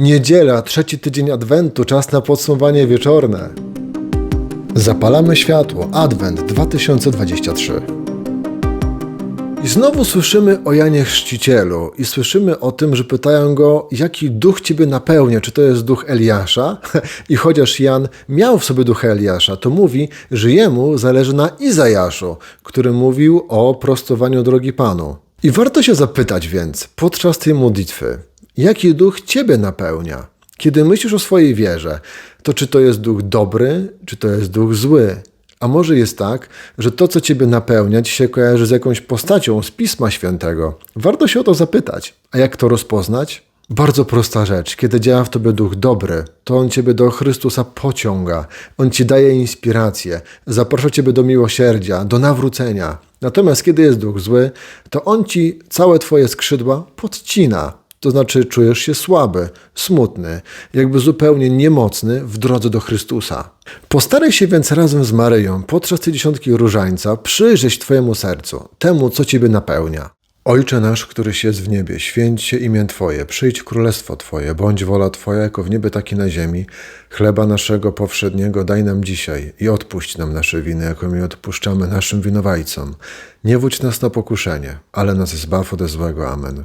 Niedziela, trzeci tydzień Adwentu, czas na podsumowanie wieczorne. Zapalamy światło. Adwent 2023. I znowu słyszymy o Janie Chrzcicielu i słyszymy o tym, że pytają go, jaki duch ciebie napełnia, czy to jest duch Eliasza? I chociaż Jan miał w sobie ducha Eliasza, to mówi, że jemu zależy na Izajaszu, który mówił o prostowaniu drogi Panu. I warto się zapytać więc podczas tej modlitwy, jaki duch ciebie napełnia? Kiedy myślisz o swojej wierze, to czy to jest duch dobry, czy to jest duch zły? A może jest tak, że to, co ciebie napełnia, ci się kojarzy z jakąś postacią z Pisma Świętego? Warto się o to zapytać. A jak to rozpoznać? Bardzo prosta rzecz. Kiedy działa w tobie duch dobry, to on ciebie do Chrystusa pociąga. On ci daje inspirację, zaprasza ciebie do miłosierdzia, do nawrócenia. Natomiast kiedy jest duch zły, to on ci całe twoje skrzydła podcina. To znaczy czujesz się słaby, smutny, jakby zupełnie niemocny w drodze do Chrystusa. Postaraj się więc razem z Maryją podczas tej dziesiątki różańca przyjrzeć Twojemu sercu, temu, co Ciebie napełnia. Ojcze nasz, któryś jest w niebie, święć się imię Twoje, przyjdź królestwo Twoje, bądź wola Twoja jako w niebie, tak i na ziemi. Chleba naszego powszedniego daj nam dzisiaj i odpuść nam nasze winy, jako my odpuszczamy naszym winowajcom. Nie wódź nas na pokuszenie, ale nas zbaw ode złego. Amen.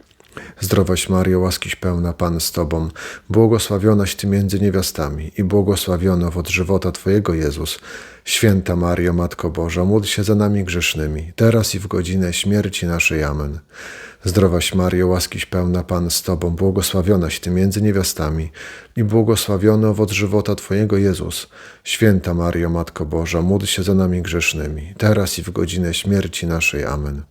Zdrowaś Mario, łaskiś pełna Pan z Tobą, błogosławionaś Ty między niewiastami i błogosławiony owoc żywota Twojego Jezus. Święta Mario, Matko Boża, módl się za nami grzesznymi, teraz i w godzinę śmierci naszej. Amen. Zdrowaś Mario, łaskiś pełna Pan z Tobą, błogosławionaś Ty między niewiastami i błogosławiony owoc żywota Twojego Jezus. Święta Mario, Matko Boża, módl się za nami grzesznymi, teraz i w godzinę śmierci naszej. Amen.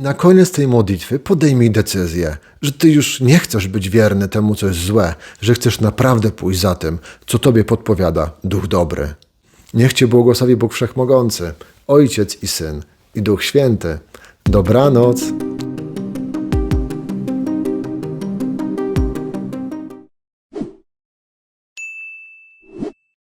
Na koniec tej modlitwy podejmij decyzję, że ty już nie chcesz być wierny temu, co jest złe, że chcesz naprawdę pójść za tym, co tobie podpowiada Duch Dobry. Niech cię błogosławi Bóg Wszechmogący, Ojciec i Syn i Duch Święty. Dobranoc.